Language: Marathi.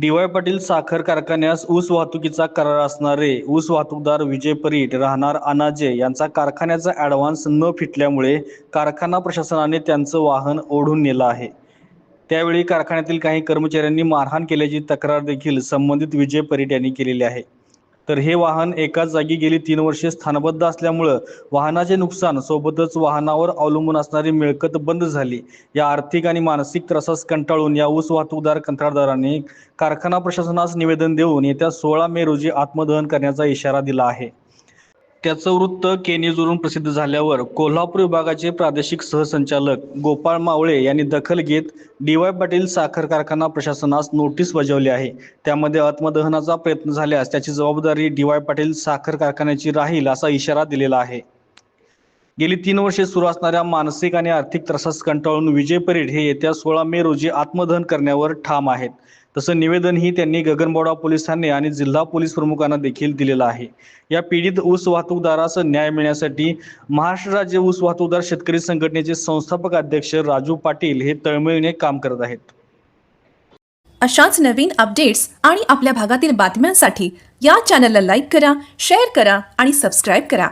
डी वाय पाटील साखर कारखान्यास ऊस वाहतुकीचा करार असणारे ऊस वाहतूकदार विजय परीट राहणार अनाजे यांचा कारखान्याचा ॲडव्हान्स न फिटल्यामुळे कारखाना प्रशासनाने त्यांचं वाहन ओढून नेलं आहे. त्यावेळी कारखान्यातील काही कर्मचाऱ्यांनी मारहाण केल्याची तक्रार देखील संबंधित विजय परीट यांनी केलेली आहे. तर हे वाहन एकाच जागी गेली तीन वर्षे स्थानबद्ध असल्यामुळं वाहनाचे नुकसान सोबतच वाहनावर अवलंबून असणारी मिळकत बंद झाली. या आर्थिक आणि मानसिक त्रासास कंटाळून या ऊस वाहतूकदार कंत्राटदारांनी कारखाना प्रशासनास निवेदन देऊन येत्या सोळा मे रोजी आत्मदहन करण्याचा इशारा दिला आहे. त्याचं वृत्त के प्रसिद्ध झाल्यावर कोल्हापूर विभागाचे प्रादेशिक सहसंचालक गोपाळ मावळे यांनी दखल घेत डी वाय पाटील साखर कारखाना प्रशासनास नोटीस बजावली आहे. त्यामध्ये आत्मदहनाचा प्रयत्न झाल्यास त्याची जबाबदारी डी वाय पाटील साखर कारखान्याची राहील असा इशारा दिलेला आहे. गेली तीन वर्षे सुरू असणाऱ्या मानसिक आणि आर्थिक त्रासास कंटाळून विजय परेड हे येत्या सोळा मे रोजी आत्मदहन करण्यावर ठाम आहेत. तसं निवेदनही त्यांनी गगनबावडा पोलीस ठाणे आणि जिल्हा पोलीस प्रमुखांना देखील दिलेलं आहे. या पीडित ऊस वाहतूकदारास न्याय मिळण्यासाठी महाराष्ट्र राज्य ऊस वाहतूकदार शेतकरी संघटनेचे संस्थापक अध्यक्ष राजू पाटील हे तळमळीने काम करत आहेत. अशाच नवीन अपडेट्स आणि आपल्या भागातील बातम्यांसाठी या चॅनलला लाईक करा शेअर करा आणि सबस्क्राईब करा.